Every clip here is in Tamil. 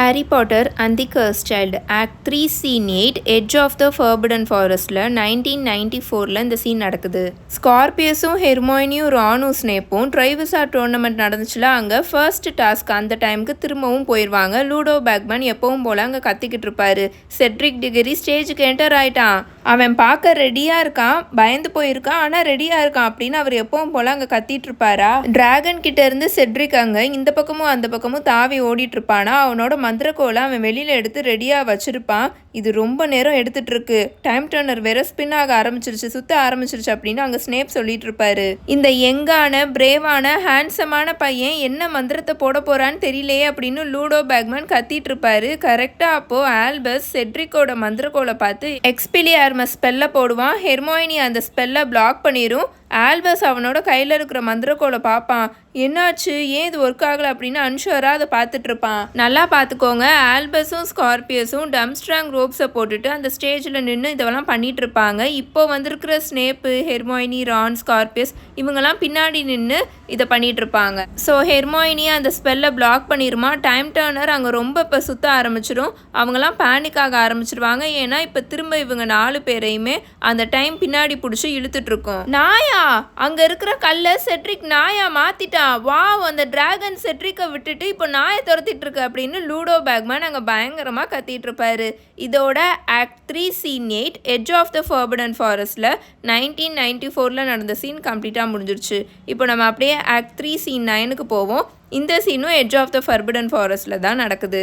Harry Potter and the cursed child act three scene eight edge of the forbidden ஃபாரஸ்ட்டில் nineteen ninety ஃபோரில் இந்த சீன் நடக்குது. ஸ்கார்பியஸும் ஹெர்மோயினியும் ரானும் ஸ்னேப்பும் ட்ரைவிசா டோர்னமெண்ட் நடந்துச்சுல அங்கே ஃபர்ஸ்ட் டாஸ்க் அந்த டைமுக்கு திரும்பவும் போயிடுவாங்க லூடோ பேக்மேன் எப்பவும் போல் அங்கே கத்திக்கிட்டு இருப்பாரு. செட்ரிக் டிகிரி ஸ்டேஜுக்கு என்டர் ஆயிட்டான். அவன் பார்க்க ரெடியாக இருக்கான் பயந்து போயிருக்கான் ஆனால் ரெடியாக இருக்கான் அப்படின்னு அவர் எப்பவும் போல் அங்கே கத்திட்டு இருப்பாரா? டிராகன் கிட்ட இருந்து செட்ரிக் அங்கே இந்த பக்கமும் அந்த பக்கமும் தாவி ஓடிட்டு இருப்பானா? அவனோட மந்திரக்கோலை அவன் வெளியில் எடுத்து ரெடியாக வச்சுருப்பான். இது ரொம்ப நேரம் எடுத்துட்டு டைம் டர்னர் வேற ஸ்பின் ஆக ஆரம்பிச்சிருச்சு சுத்த ஆரம்பிச்சிருச்சு அப்படின்னு அங்கே ஸ்னேப் சொல்லிட்டு இருப்பாரு. இந்த யங்கான பிரேவான ஹேண்ட்ஸமான பையன் என்ன மந்திரத்தை போட போறான்னு தெரியலையே அப்படின்னு லூடோ பேக்மேன் கத்திட்டு இருப்பாரு. கரெக்டாக அப்போ ஆல்பஸ் செட்ரிக்கோட மந்திரக்கோலை பார்த்து எக்ஸ்பிலியார்ம ஸ்பெல்ல போடுவான் ஹெர்மோயினி அந்த ஸ்பெல்லை பிளாக் பண்ணிரும். ஆல்பஸ் அவனோட கையில் இருக்கிற மந்திரக்கோலை பார்ப்பான். என்னாச்சு? ஏன் இது ஒர்க் ஆகலை அப்படின்னு அன்ஷுவராக அதை பார்த்துட்டு இருப்பான். நல்லா பார்த்துக்கோங்க ஆல்பஸும் ஸ்கார்பியஸும் டம்ஸ்ட்ராங் ரோப்ஸை போட்டுட்டு அந்த ஸ்டேஜில் நின்று இதெல்லாம் பண்ணிகிட்டு இருப்பாங்க இப்போ வந்திருக்கிற ஸ்னேப்பு ஹெர்மோயினி ரான் ஸ்கார்பியஸ் இவங்கெல்லாம் பின்னாடி நின்று இதை பண்ணிகிட்டு இருப்பாங்க ஸோ ஹெர்மோயினி அந்த ஸ்பெல்லை பிளாக் பண்ணிடுமா டைம் டேர்னர் அங்கே ரொம்ப இப்போ சுத்த ஆரம்பிச்சிடும் அவங்கெல்லாம் பேனிக் ஆக ஆரம்பிச்சிருவாங்க. ஏன்னா இப்போ திரும்ப இவங்க நாலு பேரையுமே அந்த டைம் பின்னாடி பிடிச்சி இழுத்துட்ருக்கோம். நாயா? அங்கே இருக்கிற கல்லை செட்ரிக் நாயா மாற்றிட்டான் வாவ் அந்த டிராகன் செட்ரிக்கை விட்டுட்டு இப்போ நாயை துரத்திட்டு இருக்கு அப்படின்னு லூடோ பேக்மேன் அங்கே பயங்கரமாக கத்திட்டு இருப்பாரு இதோட act three scene eight edge of the forbidden ஃபாரஸ்ட்டில் nineteen ninety ஃபோரில் நடந்த சீன் கம்ப்ளீட்டாக முடிஞ்சிருச்சு. இப்போ நம்ம அப்படியே ஆக்ட் த்ரீ சீன் நைனுக்கு போவோம். இந்த சீனும் எட்ஜ் ஆஃப் த ஃபர்படன் ஃபாரஸ்ட்டில் தான் நடக்குது.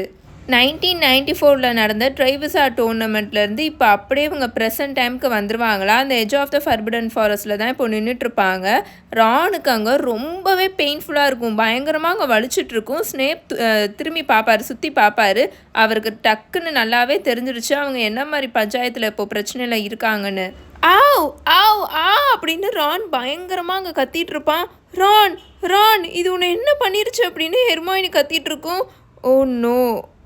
நைன்டீன் நைன்டி ஃபோரில் நடந்த ட்ரைவிசா டோர்னமெண்ட்லேருந்து இப்போ அப்படியே இவங்க ப்ரெசன்ட் டைமுக்கு வந்துருவாங்களா? அந்த எஜ் ஆஃப் த ஃபர்படன் ஃபாரஸ்ட்டில் தான் இப்போ நின்றுட்டுருப்பாங்க ரானுக்கு அங்கே ரொம்பவே பெயின்ஃபுல்லாக இருக்கும். பயங்கரமாக அங்கே வலிச்சிட்ருக்கும் ஸ்னேப் திரும்பி பார்ப்பாரு சுற்றி பார்ப்பாரு அவருக்கு டக்குன்னு நல்லாவே தெரிஞ்சிருச்சு அவங்க என்ன மாதிரி பஞ்சாயத்தில் இப்போ பிரச்சனையில் இருக்காங்கன்னு. ஆவ் ஆவ் ஆ அப்படின்னு ரான் பயங்கரமாக அங்கே கத்திட்டு இருப்பான் ரான் ரான் இது உன்னை என்ன பண்ணிருச்சு? அப்படின்னு ஹெர்மாயினி கத்திட்டு இருக்கும் ஓ நோ.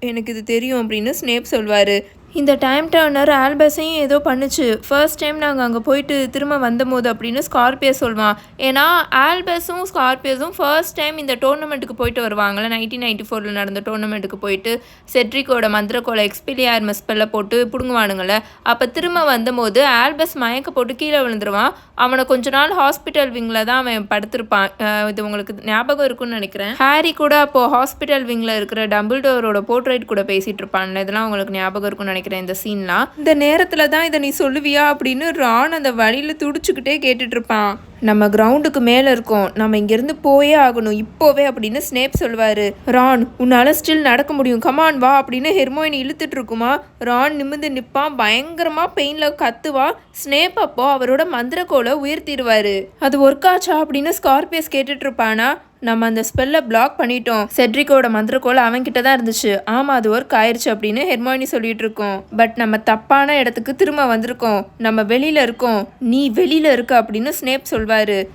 எனக்கு இது தெரியும் அப்படின்னு ஸ்னேப் சொல்வார். இந்த டைம் டர்னர் ஆல்பஸையும் ஏதோ பண்ணுச்சு. ஃபர்ஸ்ட் டைம் நாங்கள் அங்கே போயிட்டு திரும்ப வந்தபோது அப்படின்னு ஸ்கார்பியோ சொல்லுவான் ஏன்னா ஆல்பஸும் ஸ்கார்பியஸும் ஃபர்ஸ்ட் டைம் இந்த டோர்னமெண்ட்டுக்கு போயிட்டு வருவாங்களே நைன்டீன் நைன்டி ஃபோரில் நடந்த டோர்னமெண்ட்டுக்கு போயிட்டு செட்ரிக்கோட மந்திரக்கோலை எக்ஸ்பிலியார் மெஸ்பெல்ல போட்டு பிடுங்குவானுங்கள அப்போ திரும்ப வந்தபோது ஆல்பஸ் மயக்க போட்டு கீழே விழுந்துருவான். அவனை கொஞ்ச நாள் ஹாஸ்பிட்டல் விங்கில் தான் அவன் படுத்திருப்பான். இது உங்களுக்கு ஞாபகம் இருக்கும்னு நினைக்கிறேன். ஹாரி கூட அப்போது ஹாஸ்பிட்டல் விங்கில் இருக்கிற டம்பிள்டோரோட போர்ட்ரேட் கூட பேசிகிட்டு இருப்பான்ல இதெல்லாம் உங்களுக்கு ஞாபகம் இருக்கும்னு நினைக்கிறேன். இந்த சீன்லாம் இந்த நேரத்தில் தான் இதை நீ சொல்லுவியா அப்படின்னு ரான் அந்த வழியில் துடிச்சுக்கிட்டே கேட்டுட்டு இருப்பான். நம்ம கிரவுண்டுக்கு மேலே இருக்கோம். நம்ம இங்கேருந்து போயே ஆகணும். இப்போவே அப்படின்னு ஸ்னேப் சொல்வார். ரான் உன்னால் ஸ்டில் நடக்க முடியும். கமான் வா அப்படின்னு ஹெர்மோயினி இழுத்துட்டு இருக்குமா? ரான் நிமிந்து நிற்பான் பயங்கரமாக பெயினில் கத்துவா. ஸ்னேப் அப்போ அவரோட மந்திரக்கோலை உயர்த்திடுவார். அது ஒர்க் ஆச்சா அப்படின்னு ஸ்கார்பியஸ் கேட்டுட்டு இருப்பானா? நம்ம அந்த ஸ்பெல்லை பிளாக் பண்ணிட்டோம். செட்ரிக்கோட மந்திரக்கோல் அவன்கிட்ட தான் இருந்துச்சு. ஆமாம் அது ஒர்க் ஆயிடுச்சு அப்படின்னு ஹெர்மோனி சொல்லிட்டு இருக்கோம். பட் நம்ம தப்பான இடத்துக்கு திரும்ப வந்திருக்கோம். நம்ம வெளியில் இருக்கோம். நீ வெளியில் இருக்க அப்படின்னு ஸ்னேப் சொல்வாரு.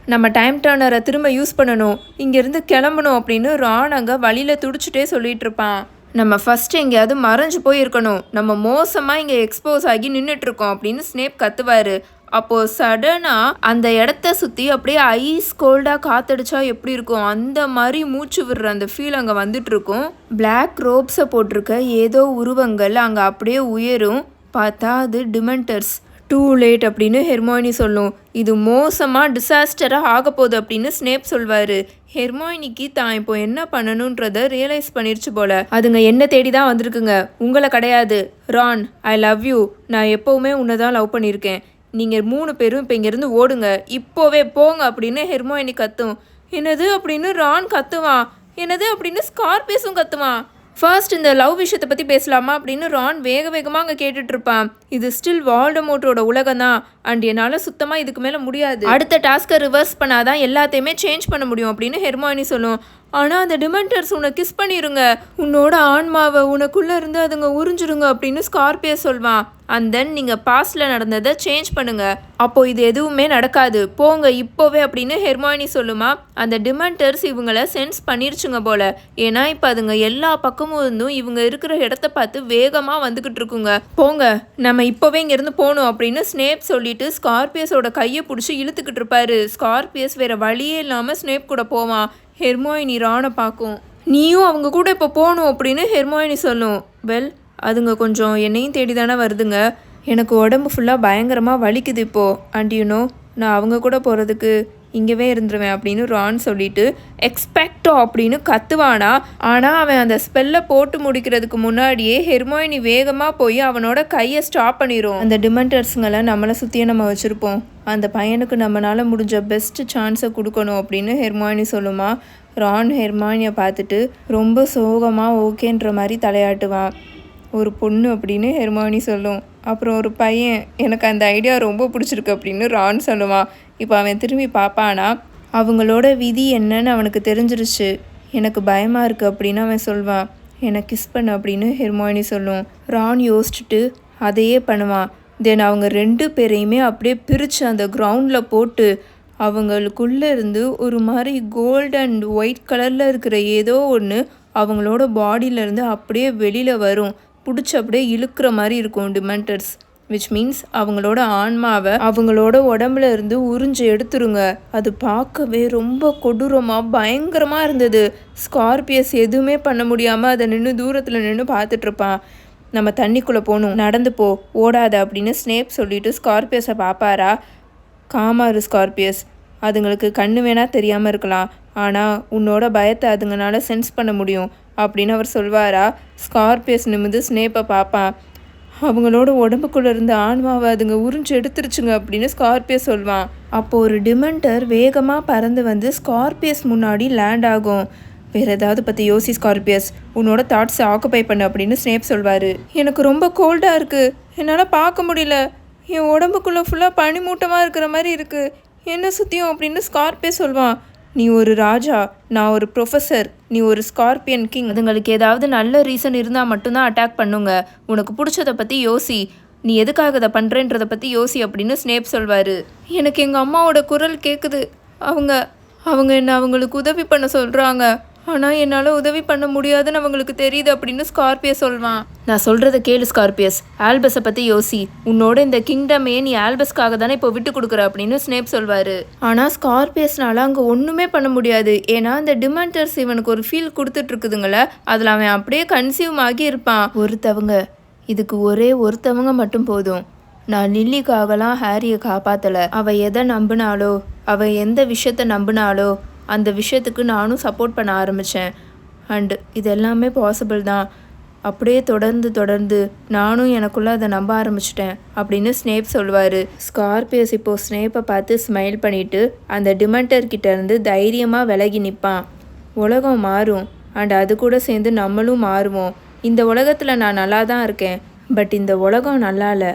நம்ம டைம் டர்னரை திரும்ப யூஸ் பண்ணணும். இங்கேருந்து கிளம்பணும் அப்படின்னு ரான் வழியில் துடிச்சிட்டே சொல்லிட்டு இருப்பான். நம்ம ஃபர்ஸ்ட் எங்கேயாவது மறைஞ்சு போயிருக்கணும். நம்ம மோசமாக இங்கே எக்ஸ்போஸ் ஆகி நின்றுட்டுருக்கோம் அப்படின்னு ஸ்னேப் கத்துவார். அப்போ சடனா அந்த இடத்த சுத்தி அப்படியே ஐஸ் கோல்டா காத்தடிச்சா எப்படி இருக்கும்? அந்த மாதிரி மூச்சு விடுற அந்த ஃபீல் அங்க வந்துட்டு இருக்கும். பிளாக் ரோப்ஸை போட்டிருக்க ஏதோ உருவங்கள் அங்க அப்படியே உயரும். பார்த்தா அது டிமெண்டர்ஸ் டூ லேட் அப்படின்னு ஹெர்மோயினி சொல்லும். இது மோசமாக டிசாஸ்டராக ஆக போகுது அப்படின்னு ஸ்னேப் சொல்வார். ஹெர்மோயினிக்கு தான் இப்போ என்ன பண்ணணுன்றத ரியலைஸ் பண்ணிருச்சு போல. அதுங்க என்ன தேடி தான் வந்திருக்குங்க? உங்களை கிடையாது. ரான் ஐ லவ் யூ நான் எப்போவுமே உன்னை தான் லவ் பண்ணியிருக்கேன். நீங்கள் மூணு பேரும் இப்போ இங்கேருந்து ஓடுங்க. இப்போவே போங்க அப்படின்னு ஹெர்மோயினி கத்தும். என்னது அப்படின்னு ரான் கத்துவான். என்னது அப்படின்னு ஸ்கார்பியஸும் கத்துவான். ஃபர்ஸ்ட் இந்த லவ் விஷயத்தை பற்றி பேசலாமா அப்படின்னு ரான் வேக வேகமாக அங்கே கேட்டுட்ருப்பான் இது ஸ்டில் வால்டமோட்டோட உலகம் தான் அண்ட் என்னால் சுத்தமாக இதுக்கு மேலே முடியாது. அடுத்த டாஸ்க்கை ரிவர்ஸ் பண்ணாதான் எல்லாத்தையுமே சேஞ்ச் பண்ண முடியும் அப்படின்னு ஹெர்மாயினி சொல்லும். ஆனால் அந்த டிமெண்டர்ஸ் உன்னை கிஸ் பண்ணிடுங்க உன்னோட ஆன்மாவை உனக்குள்ளே இருந்து அதுங்க உறிஞ்சிருங்க அப்படின்னு ஸ்கார்பியோ சொல்வான். அண்ட் தென் நீங்கள் பாஸ்டில் நடந்ததை சேஞ்ச் பண்ணுங்க. அப்போது இது எதுவுமே நடக்காது. போங்க இப்போவே அப்படின்னு ஹெர்மாயினி சொல்லுமா. அந்த டிமெண்டர்ஸ் இவங்கள சென்ஸ் பண்ணிருச்சுங்க போல. ஏன்னா இப்போ அதுங்க எல்லா பக்கமும் இருந்தும் இவங்க இருக்கிற இடத்த பார்த்து வேகமாக வந்துக்கிட்டு இருக்குங்க. போங்க நம்ம இப்போவே இங்கேருந்து போகணும் அப்படின்னு ஸ்னேப் சொல்லிட்டு ஸ்கார்பியஸோட கையை பிடிச்சி இழுத்துக்கிட்டு இருப்பாரு. ஸ்கார்பியஸ் வேற வழியே இல்லாமல் ஸ்னேப் கூட போவான் ஹெர்மோயினி ரானை பார்க்கும். நீயும் அவங்க கூட இப்போ போகணும் அப்படின்னு ஹெர்மோயினி சொல்லும். வெல் அதுங்க கொஞ்சம் என்னையும் தேடி தானே வருதுங்க. எனக்கு உடம்பு ஃபுல்லாக பயங்கரமாக வலிக்குது இப்போது அண்ட் யூனோ நான் அவங்க கூட போகிறதுக்கு இங்கேவே இருந்துருவேன் அப்படின்னு ரான் சொல்லிட்டு எக்ஸ்பெக்டோ அப்படின்னு கத்துவானா? ஆனால் அவன் அந்த ஸ்பெல்லை போட்டு முடிக்கிறதுக்கு முன்னாடியே ஹெர்மோயினி வேகமாக போய் அவனோட கையை ஸ்டாப் பண்ணிடும் அந்த டிமெண்டர்ஸுங்களை நம்மளை சுற்றியே நம்ம வச்சுருப்போம். அந்த பையனுக்கு நம்மளால் முடிஞ்ச பெஸ்ட் சான்ஸை கொடுக்கணும் அப்படின்னு ஹெர்மாயினி சொல்லுமா? ரான் ஹெர்மானியை பார்த்துட்டு ரொம்ப சோகமாக ஓகேன்ற மாதிரி தலையாட்டுவான் ஒரு பொண்ணு அப்படின்னு ஹெர்மானி சொல்லும். அப்புறம் ஒரு பையன் எனக்கு அந்த ஐடியா ரொம்ப பிடிச்சிருக்கு அப்படின்னு ரான் சொல்லுவான். இப்போ அவன் திரும்பி பார்ப்பானா அவங்களோட விதி என்னன்னு அவனுக்கு தெரிஞ்சிருச்சு. எனக்கு பயமாக இருக்குது அப்படின்னு அவன் சொல்வான். என்னை கிஸ் பண்ணு அப்படின்னு ஹெர்மோயினி சொல்லும். ரான் யோசிச்சுட்டு அதையே பண்ணுவான். தென் அவங்க ரெண்டு பேரையுமே அப்படியே பிரித்து அந்த கிரவுண்டில் போட்டு அவங்களுக்குள்ளே இருந்து ஒரு மாதிரி கோல்டு அண்ட் ஒயிட் கலரில் இருக்கிற ஏதோ ஒன்று அவங்களோட பாடியிலேருந்து அப்படியே வெளியில் வரும். பிடிச்சி அப்படியே இழுக்கிற மாதிரி இருக்கும் டிமெண்டர்ஸ் விச் மீன்ஸ் அவங்களோட ஆன்மாவை அவங்களோட உடம்புல இருந்து உறிஞ்சு எடுத்துருங்க. அது பார்க்கவே ரொம்ப கொடூரமாக பயங்கரமாக இருந்தது. ஸ்கார்பியஸ் எதுவுமே பண்ண முடியாமல் அதை நின்று தூரத்தில் நின்று பார்த்துட்ருப்பான் நம்ம தண்ணிக்குள்ளே போகணும் நடந்து போ ஓடாத அப்படின்னு ஸ்னேப் சொல்லிட்டு ஸ்கார்பியஸை பார்ப்பாரா? காமாறு ஸ்கார்பியஸ் அதுங்களுக்கு கண்ணு வேணால் தெரியாமல் இருக்கலாம். ஆனால் உன்னோட பயத்தை அதுங்கனால சென்ஸ் பண்ண முடியும் அப்படின்னு அவர் சொல்வாரா? ஸ்கார்பியஸ் நிமிந்து ஸ்னேப்பை பார்ப்பான். அவங்களோட உடம்புக்குள்ளே இருந்த ஆன்மாவை அதுங்க உறிஞ்சு எடுத்துருச்சுங்க அப்படின்னு ஸ்கார்பியஸ் சொல்வான். அப்போ ஒரு டிமெண்டர் வேகமாக பறந்து வந்து ஸ்கார்பியஸ் முன்னாடி லேண்ட் ஆகும். வேற ஏதாவது பற்றி யோசி ஸ்கார்பியஸ் உன்னோட தாட்ஸை ஆக்குப்பை பண்ணு அப்படின்னு ஸ்னேப் சொல்வார். எனக்கு ரொம்ப கோல்டாக இருக்குது என்னால் பார்க்க முடியல. என் உடம்புக்குள்ளே ஃபுல்லாக பனிமூட்டமாக இருக்கிற மாதிரி இருக்குது என்ன சுற்றியும் அப்படின்னு ஸ்கார்பியஸ் சொல்வான். நீ ஒரு ராஜா நான் ஒரு ப்ரொஃபஸர் நீ ஒரு ஸ்கார்பியன் கிங் அதுங்களுக்கு ஏதாவது நல்ல ரீசன் இருந்தால் மட்டும்தான் அட்டாக் பண்ணுங்க. உனக்கு பிடிச்சதை பற்றி யோசி. நீ எதுக்காக இதை பண்ணுறேன்றதை பற்றி யோசி அப்படின்னு ஸ்னேப் சொல்வார். எனக்கு எங்கள் அம்மாவோட குரல் கேட்குது அவங்க அவங்க என்ன அவங்களுக்கு உதவி பண்ண சொல்கிறாங்க ஆனால் என்னால் உதவி பண்ண முடியாதுன்னு அவங்களுக்கு தெரியுது அப்படின்னு ஸ்கார்பியஸ் சொல்வான். நான் சொல்கிறத கேளு ஸ்கார்பியஸ். ஆல்பஸை பற்றி யோசி. உன்னோட இந்த கிங்டமே நீ ஆல்பஸ்க்காக தானே இப்போ விட்டு கொடுக்குற அப்படின்னு ஸ்னேப் சொல்வார். ஆனால் ஸ்கார்பியஸ்னால அங்கே ஒன்றுமே பண்ண முடியாது. ஏன்னா இந்த டிமெண்டர்ஸ் இவனுக்கு ஒரு ஃபீல் கொடுத்துட்ருக்குதுங்கள அதில் அவன் அப்படியே கன்சியூம் ஆகி இருப்பான் ஒருத்தவங்க இதுக்கு ஒரே ஒருத்தவங்க மட்டும் போதும். நான் லில்லிக்காகலாம் ஹாரியை காப்பாற்றலை அவள் எதை நம்பினாலோ அவள் எந்த விஷயத்த நம்பினாலோ அந்த விஷயத்துக்கு நானும் சப்போர்ட் பண்ண ஆரம்பித்தேன் அண்டு இது எல்லாமே பாசிபிள் தான். அப்படியே தொடர்ந்து தொடர்ந்து நானும் எனக்குள்ளே அதை நம்ப ஆரம்பிச்சிட்டேன் அப்படின்னு ஸ்னேப் சொல்லுவார் ஸ்கார்பியஸ் இப்போது ஸ்னேப்பை பார்த்து ஸ்மைல் பண்ணிவிட்டு அந்த டிமெண்டர்கிட்டேருந்து இருந்து தைரியமாக விலகி நிற்பான் உலகம் மாறும். அண்ட் அது கூட சேர்ந்து நம்மளும் மாறுவோம். இந்த உலகத்தில் நான் நல்லா தான் இருக்கேன். பட் இந்த உலகம் நல்லா இல்லை.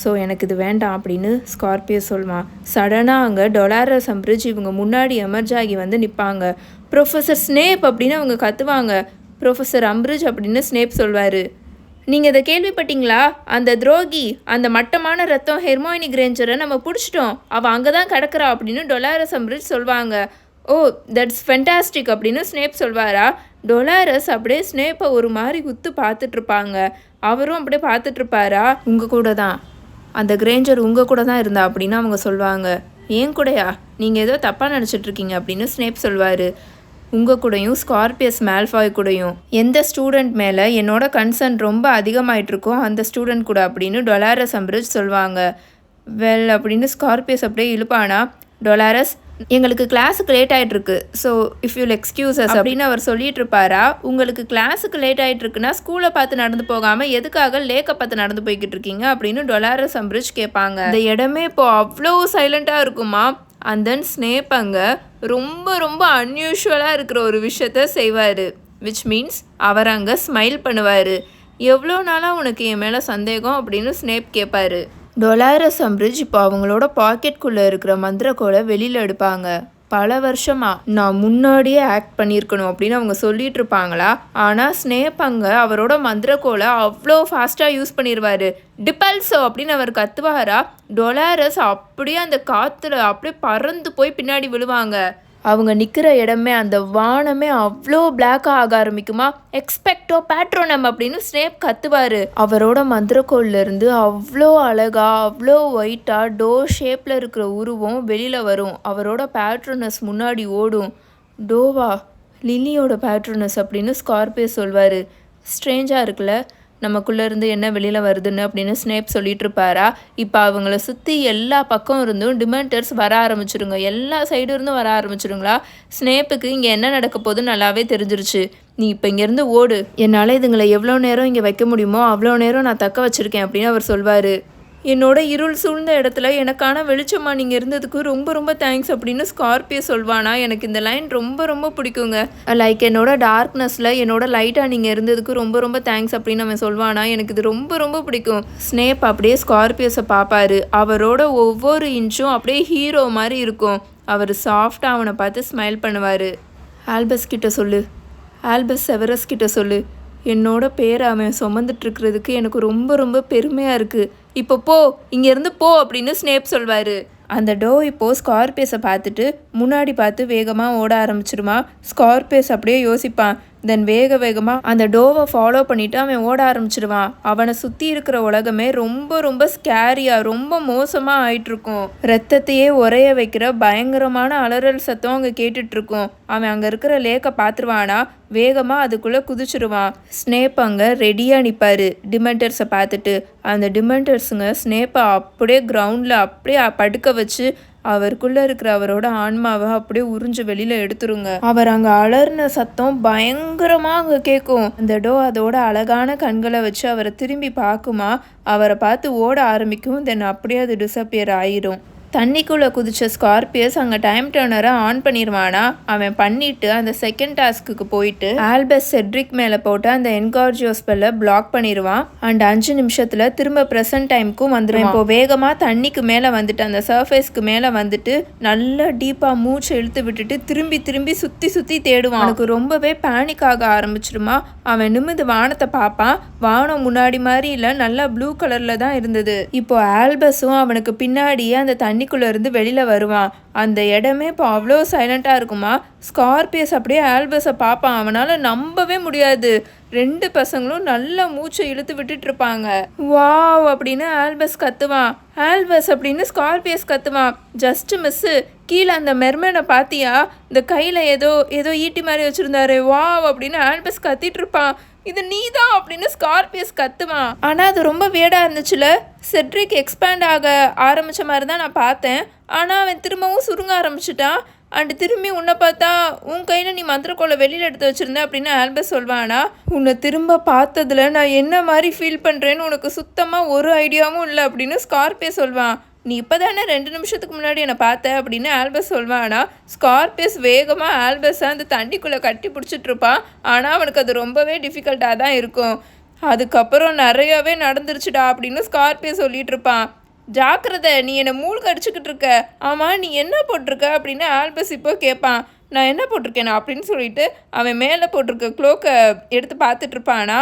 ஸோ எனக்கு இது வேண்டாம் அப்படின்னு ஸ்கார்பியோ சொல்லுவான் சடனாக அங்கே டொலாரஸ் சம்பிரிட்ஜ் இவங்க முன்னாடி எமர்ஜ் ஆகி வந்து நிற்பாங்க ப்ரொஃபஸர் ஸ்னேப் அப்படின்னு அவங்க கத்துவாங்க. ப்ரொஃபஸர் அம்பிரிட்ஜ் அப்படின்னு ஸ்னேப் சொல்வார். நீங்கள் இதை கேள்விப்பட்டீங்களா? அந்த துரோகி அந்த மட்டமான ரத்தம் ஹெர்மோயினி கிரேஞ்சரை நம்ம பிடிச்சிட்டோம். அவள் அங்கே தான் கிடக்கிறா அப்படின்னு டொலாரஸ் அம்பிரிட்ஜ் சொல்வாங்க. ஓ தட்ஸ் ஃபென்டாஸ்டிக் அப்படின்னு ஸ்னேப் சொல்வாரா? டொலாரஸ் அப்படியே ஸ்னேப்பை ஒரு மாதிரி குத்து பார்த்துட்ருப்பாங்க அவரும் அப்படியே பார்த்துட்ருப்பாரா உங்கள் கூட தான். அந்த கிரேஞ்சர் உங்கள் கூட தான் இருந்தா அப்படின்னு அவங்க சொல்லுவாங்க. ஏன் கூடயா? நீங்கள் ஏதோ தப்பாக நினச்சிட்ருக்கீங்க அப்படின்னு ஸ்னேப் சொல்வார். உங்கள் கூடயும் ஸ்கார்பியஸ் மேல்ஃபாய் கூடயும். எந்த ஸ்டூடெண்ட் மேலே என்னோட கன்சர்ன் ரொம்ப அதிகமாயிட்டு இருக்கோ அந்த ஸ்டூடெண்ட் கூட அப்படின்னு டொலாரஸ் அம்பிரிஜ் சொல்லுவாங்க வெல் அப்படின்னு ஸ்கார்பியஸ் அப்படியே இழுப்பானா? டொலாரஸ் எங்களுக்கு கிளாஸுக்கு லேட் ஆகிட்டு இருக்கு ஸோ இஃப் யூல் எக்ஸ்கியூசஸ் அப்படின்னு அவர் சொல்லிட்டு இருப்பாரா உங்களுக்கு கிளாஸுக்கு லேட் ஆகிட்டு இருக்குன்னா ஸ்கூலை பார்த்து நடந்து போகாமல் எதுக்காக லேக்கை பார்த்து நடந்து போய்கிட்டு இருக்கீங்க அப்படின்னு டொலாரஸ் அம்பிரிஜ் கேட்பாங்க. இந்த இடமே இப்போ அவ்வளோ சைலண்ட்டாக இருக்குமா? அண்ட் தென் ஸ்னேப் அங்கே ரொம்ப ரொம்ப அன்யூஷுவலாக இருக்கிற ஒரு விஷயத்த செய்வார். விச் மீன்ஸ் அவர் அங்கே ஸ்மைல் பண்ணுவார். எவ்வளோ நாளாக உனக்கு என் மேலே சந்தேகம் அப்படின்னு ஸ்னேப் கேட்பாரு. டொலாரஸ் அம்பிரிட்ஜ் இப்போ அவங்களோட பாக்கெட்குள்ளே இருக்கிற மந்திரக்கோலை வெளியில் எடுப்பாங்க. பல வருஷமா நான் முன்னாடியே ஆக்ட் பண்ணியிருக்கணும் அப்படின்னு அவங்க சொல்லிட்டு இருப்பாங்களா? ஆனால் ஸ்னேப் அங்கே அவரோட மந்திரக்கோலை அவ்வளோ ஃபாஸ்ட்டாக யூஸ் பண்ணிடுவாரு டிபல்ஸோ அப்படின்னு அவர் கத்துவாரா? டொலாரஸ் அப்படியே அந்த காற்றுல அப்படியே பறந்து போய் பின்னாடி விழுவாங்க. அவங்க நிற்கிற இடமே அந்த வானமே அவ்வளோ பிளாக்காக ஆக ஆரம்பிக்குமா? எக்ஸ்பெக்டோ பேட்ரோனம் அப்படின்னு ஸ்னேப் கத்துவார். அவரோட மந்திரக்கோல்ல இருந்து அவ்வளோ அழகா அவ்வளோ ஒயிட்டாக டோர் ஷேப்பில் இருக்கிற உருவம் வெளியில் வரும். அவரோட பேட்ரோனஸ் முன்னாடி ஓடும். டோவா லில்லியோட பேட்ரோனஸ் அப்படின்னு ஸ்கார்பியோ சொல்வார். ஸ்ட்ரேஞ்சாக இருக்குல்ல? நமக்குள்ளேருந்து என்ன வெளியில் வருதுன்னு அப்படின்னு ஸ்னேப் சொல்லிட்டு இருப்பாரா இப்போ அவங்கள சுற்றி எல்லா பக்கம் இருந்தும் டிமெண்டர்ஸ் வர ஆரம்பிச்சிருங்க. எல்லா சைடு இருந்தும் வர ஆரம்பிச்சிருங்களா? ஸ்னேப்புக்கு இங்கே என்ன நடக்க போகுதுன்னு நல்லாவே தெரிஞ்சிருச்சு. நீ இப்போ இங்கேருந்து ஓடு. என்னால் இதுங்களை எவ்வளோ நேரம் இங்கே வைக்க முடியுமோ அவ்வளோ நேரம் நான் தக்க வச்சுருக்கேன் அப்படின்னு அவர் சொல்வார். என்னோட இருள் சூழ்ந்த இடத்துல எனக்கான வெளிச்சமாக நீங்கள் இருந்ததுக்கு ரொம்ப ரொம்ப தேங்க்ஸ் அப்படின்னு ஸ்கார்பியோ சொல்வானா. எனக்கு இந்த லைன் ரொம்ப ரொம்ப பிடிக்குங்க. லைக் என்னோட டார்க்னஸில் என்னோட லைட்டாக நீங்கள் இருந்ததுக்கு ரொம்ப ரொம்ப தேங்க்ஸ் அப்படின்னு அவன் சொல்வானா. எனக்கு இது ரொம்ப ரொம்ப பிடிக்கும். ஸ்னேப் அப்படியே ஸ்கார்பியோஸை பார்ப்பாரு அவரோட ஒவ்வொரு இன்ச்சும் அப்படியே ஹீரோ மாதிரி இருக்கும். அவர் சாஃப்டாக அவனை பார்த்து ஸ்மைல் பண்ணுவார். ஆல்பஸ் கிட்ட சொல்லு. ஆல்பஸ் செவரஸ் கிட்ட சொல்லு. என்னோட பேரை அவன் சுமந்துட்டுருக்கிறதுக்கு எனக்கு ரொம்ப ரொம்ப பெருமையாக இருக்குது இப்போ போ இங்கேருந்து போ அப்படின்னு ஸ்னேப் சொல்வார். அந்த டோ இப்போது ஸ்கார்பியஸை பார்த்துட்டு முன்னாடி பார்த்து வேகமாக ஓட ஆரம்பிச்சிருமா. ஸ்கார்பியஸ் அப்படியே யோசிப்பான். தென் வேக வேகமாக அந்த டோவை ஃபாலோ பண்ணிவிட்டு அவன் ஓட ஆரம்பிச்சிடுவான். அவனை சுற்றி இருக்கிற உலகமே ரொம்ப ரொம்ப ஸ்கேரியாக ரொம்ப மோசமாக ஆயிட்டுருக்கும். ரத்தத்தையே உரைய வைக்கிற பயங்கரமான அலறல் சத்தம் அங்கே கேட்டுட்ருக்கும் அவன் அங்கே இருக்கிற லேக்கை பார்த்துருவானா? வேகமாக அதுக்குள்ளே குதிச்சிருவான். ஸ்னேப் அங்கே ரெடியாக நிற்பார் டிமெண்டர்ஸை பார்த்துட்டு அந்த டிமெண்டர்ஸுங்க ஸ்னேப்பை அப்படியே கிரவுண்டில் அப்படியே படுக்க வச்சு அவருக்குள்ளே இருக்கிற அவரோட ஆன்மாவை அப்படியே உறிஞ்சு வெளியில் எடுத்துருங்க. அவர் அங்கே அலர்ன சத்தம் பயங்கரமாக அங்கே கேட்கும் அந்த டோ அதோட அழகான கண்களை வச்சு அவரை திரும்பி பார்க்குமா? அவரை பார்த்து ஓட ஆரம்பிக்கும் தென் அப்படியே அது டிசப்பியர் ஆயிரும். தண்ணிக்குள்ளே குதிச்ச ஸ்கார்பியஸ் அங்கே டைம் டர்னரை ஆன் பண்ணிடுவானா அவன் பண்ணிட்டு அந்த செகண்ட் டாஸ்க்குக்கு போயிட்டு ஆல்பஸ் செட்ரிக் மேலே போட்டு அந்த என்கார்ஜியோ ஸ்பெல்லை பிளாக் பண்ணிடுவான் அண்ட் அஞ்சு நிமிஷத்தில் திரும்ப ப்ரெசன்ட் டைமுக்கும் வந்துடும் இப்போ வேகமாக தண்ணிக்கு மேலே வந்துட்டு அந்த சர்ஃபேஸ்க்கு மேலே வந்துட்டு நல்லா டீப்பாக மூச்சை இழுத்து விட்டுட்டு திரும்பி திரும்பி சுற்றி சுற்றி தேடுவான். அவனுக்கு ரொம்பவே பேனிக் ஆக ஆரம்பிச்சிருமா? அவன் நிமிந்து வானத்தை பார்ப்பான். வானம் முன்னாடி மாதிரி இல்லை நல்லா ப்ளூ கலரில் தான் இருந்தது. இப்போ ஆல்பஸும் அவனுக்கு பின்னாடியே அந்த தண்ணிக்குள்ளே இருந்து வெளியில் வருவான். அந்த இடமே இப்போ அவ்வளோ சைலண்ட்டாக இருக்குமா? ஸ்கார்பியஸ் அப்படியே ஆல்பஸை பார்ப்பான். அவனால் நம்பவே முடியாது. ரெண்டு பசங்களும் நல்ல மூச்சை இழுத்து விட்டுட்டு இருப்பாங்க. வாவ் அப்படின்னு ஆல்பஸ் கத்துவான். ஆல்பஸ் அப்படின்னு ஸ்கார்பியஸ் கத்துவான். ஜஸ்ட் மிஸ்ஸு கீழே அந்த மெர்மனை பார்த்தியா இந்த கையில் ஏதோ ஏதோ ஈட்டி மாதிரி வச்சுருந்தாரு. வாவ் அப்படின்னு ஆல்பஸ் கத்திட்டு இருப்பான் இது நீ தான் அப்படின்னு ஸ்கார்பியஸ் கத்துவான். ஆனால் அது ரொம்ப வேடாக இருந்துச்சுல. செட்ரிக் எக்ஸ்பேண்ட் ஆக ஆரம்பித்த மாதிரி தான் நான் பார்த்தேன். ஆனால் அவன் திரும்பவும் சுருங்க ஆரம்பிச்சிட்டான். அண்டு திரும்பி உன்னை பார்த்தா உன் கையில் நீ மந்திரக்கோளை வெளியில் எடுத்து வச்சுருந்த அப்படின்னு ஆல்பஸ் சொல்வானா? உன்னை திரும்ப பார்த்ததுல நான் என்ன மாதிரி ஃபீல் பண்ணுறேன்னு உனக்கு சுத்தமாக ஒரு ஐடியாவும் இல்லை அப்படின்னு ஸ்கார்பியஸ் சொல்வான். நீ இப்போ தானே ரெண்டு நிமிஷத்துக்கு முன்னாடி என்னை பார்த்த அப்படின்னு ஆல்பஸ் சொல்வானா. ஸ்கார்பியஸ் வேகமாக ஆல்பஸை அந்த தண்ணிக்குள்ளே கட்டி பிடிச்சிட்ருப்பான் ஆனால் அவனுக்கு அது ரொம்பவே டிஃபிகல்ட்டாக தான் இருக்கும். அதுக்கப்புறம் நிறையவே நடந்துருச்சுடா அப்படின்னு ஸ்கார்பியோ சொல்லிட்டு இருப்பான். ஜாக்கிரதை நீ என்னை மூழ்க அடிச்சுக்கிட்டு இருக்க. ஆமாம் நீ என்ன போட்டிருக்க அப்படின்னு ஆல்பஸ் இப்போ கேட்பான் நான் என்ன போட்டிருக்கேனா அப்படின்னு சொல்லிட்டு அவன் மேலே போட்டிருக்க க்ளோக்கை எடுத்து பார்த்துட்ருப்பானா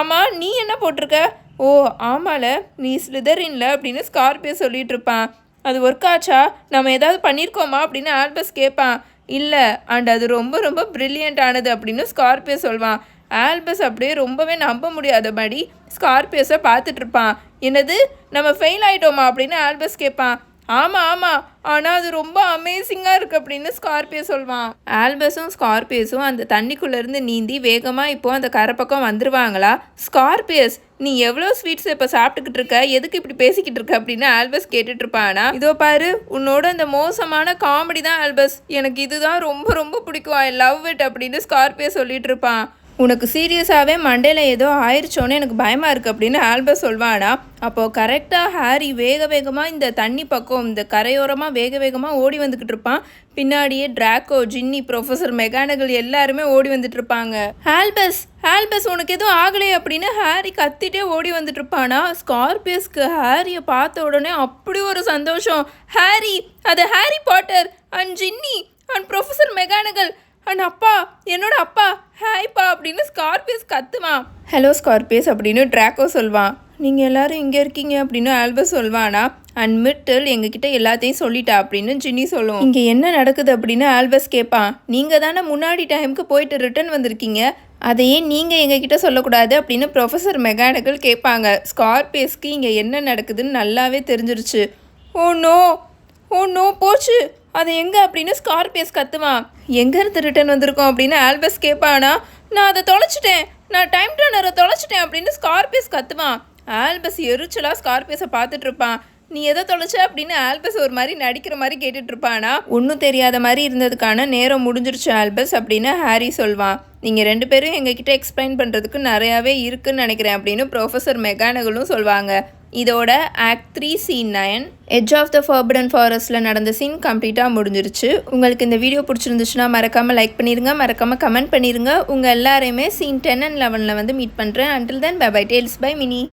ஆமாம் நீ என்ன போட்டிருக்க? ஓ ஆமால. நீ ஸ்லிதரின்ல அப்படின்னு ஸ்கார்பியோ சொல்லிட்டு இருப்பான் அது ஒர்க் ஆச்சா? நம்ம ஏதாவது பண்ணியிருக்கோமா அப்படின்னு ஆல்பஸ் கேட்பான் இல்லை அண்ட் அது ரொம்ப ரொம்ப ப்ரில்லியண்ட் ஆனது அப்படின்னு ஸ்கார்பியோ சொல்வான். ஆல்பஸ் அப்படியே ரொம்பவே நம்ப முடியாதபடி ஸ்கார்பியோஸை பார்த்துட்டு இருப்பான் என்னது? நம்ம ஃபெயில் ஆயிட்டோமா? அப்படின்னு ஆல்பஸ் கேட்பான் ஆமாம் ஆமாம் ஆனால் அது ரொம்ப அமேசிங்காக இருக்குது அப்படின்னு ஸ்கார்பியோ சொல்வான். ஆல்பஸும் ஸ்கார்பியஸும் அந்த தண்ணிக்குள்ளேருந்து நீந்தி வேகமாக இப்போ அந்த கரை பக்கம் வந்துருவாங்களா? ஸ்கார்பியஸ் நீ எவ்வளோ ஸ்வீட்ஸ் இப்போ சாப்பிட்டுக்கிட்டு இருக்க? எதுக்கு இப்படி பேசிக்கிட்டு இருக்க? அப்படின்னு ஆல்பஸ் கேட்டுட்டு இருப்பானா? இதோ பாரு உன்னோட அந்த மோசமான காமெடி தான் ஆல்பஸ் எனக்கு இதுதான் ரொம்ப ரொம்ப பிடிக்கும். ஐ லவ் இட் அப்படின்னு ஸ்கார்பியோ சொல்லிட்டு இருப்பான். உனக்கு சீரியஸாகவே மண்டேல ஏதோ ஆயிடுச்சோன்னு எனக்கு பயமாக இருக்குது அப்படின்னு ஆல்பஸ் சொல்வானா. அப்போது கரெக்டாக ஹாரி வேக வேகமாக இந்த தண்ணி பக்கம் இந்த கரையோரமாக வேக வேகமாக ஓடி வந்துக்கிட்டு இருப்பான். பின்னாடியே டிராக்கோ ஜின்னி ப்ரொஃபஸர் மெக்கானிக்கல் எல்லாருமே ஓடி வந்துட்டு இருப்பாங்க. ஆல்பஸ் ஆல்பஸ் உனக்கு எதுவும் ஆகலையே அப்படின்னு ஹாரி கத்திட்டே ஓடி வந்துட்டு இருப்பானா. ஸ்கார்பியஸ்க்கு ஹாரியை பார்த்த உடனே அப்படி ஒரு சந்தோஷம். ஹாரி அது Harry Potter and Ginny and professor McGonagall and அப்பா என்னோட அப்பா ஹாய்ப்பா அப்படின்னு ஸ்கார்பியஸ் கத்துவான். ஹலோ ஸ்கார்பியஸ் அப்படின்னு ட்ராக்கோ சொல்வான். நீங்கள் எல்லாரும் இங்கே இருக்கீங்க அப்படின்னு ஆல்பஸ் சொல்வானா. அண்ட் மிட்டில் எங்ககிட்ட எல்லாத்தையும் சொல்லிட்டா அப்படின்னு ஜின்னி சொல்லுவோம் இங்கே என்ன நடக்குது? அப்படின்னு ஆல்பஸ் கேட்பான் நீங்கள் தானே முன்னாடி டைமுக்கு போயிட்டு ரிட்டர்ன் வந்திருக்கீங்க. அதையே நீங்கள் எங்ககிட்ட சொல்லக்கூடாது அப்படின்னு ப்ரொஃபஸர் மெக்கானிக்கல் கேட்பாங்க ஸ்கார்பியஸ்க்கு இங்கே என்ன நடக்குதுன்னு நல்லாவே தெரிஞ்சிருச்சு. Oh, oh no oh no போச்சு. அது எங்கே அப்படின்னு ஸ்கார்பியஸ் கத்துவான் எங்கேருந்து ரிட்டன் வந்திருக்கோம் அப்படின்னு ஆல்பஸ் கேட்பானா நான் அதை தொலைச்சிட்டேன். நான் டைம் டர்னரை தொலைச்சிட்டேன் அப்படின்னு ஸ்கார்பியஸ் கத்துவான் ஆல்பஸ் எரிச்சலாக ஸ்கார்பியஸை பார்த்துட்டு இருப்பான் நீ எதை தொலைச்ச? அப்படின்னு ஆல்பஸ் ஒரு மாதிரி நடிக்கிற மாதிரி கேட்டுட்டு இருப்பானா ஒன்றும் தெரியாத மாதிரி இருந்ததுக்கான நேரம் முடிஞ்சிருச்சு ஆல்பஸ் அப்படின்னு ஹாரி சொல்வான் நீங்கள் ரெண்டு பேரும் எங்ககிட்ட எக்ஸ்பிளைன் பண்ணுறதுக்கு நிறையாவே இருக்குன்னு நினைக்கிறேன் அப்படின்னு ப்ரொஃபஸர் மெகானகலும் சொல்வாங்க. இதோட act three scene nine edge of the forbidden ஃபாரஸ்ட்டில் நடந்த சீன் கம்ப்ளீட்டாக முடிஞ்சிருச்சு. உங்களுக்கு இந்த வீடியோ பிடிச்சிருந்துச்சுன்னா மறக்காமல் லைக் பண்ணிடுங்க மறக்காமல் கமெண்ட் பண்ணிடுங்க உங்கள் எல்லாரையுமே சீன் டென் அண்ட் லெவனில் வந்து மீட் பண்ணுறேன் until then bye bye tales by Mini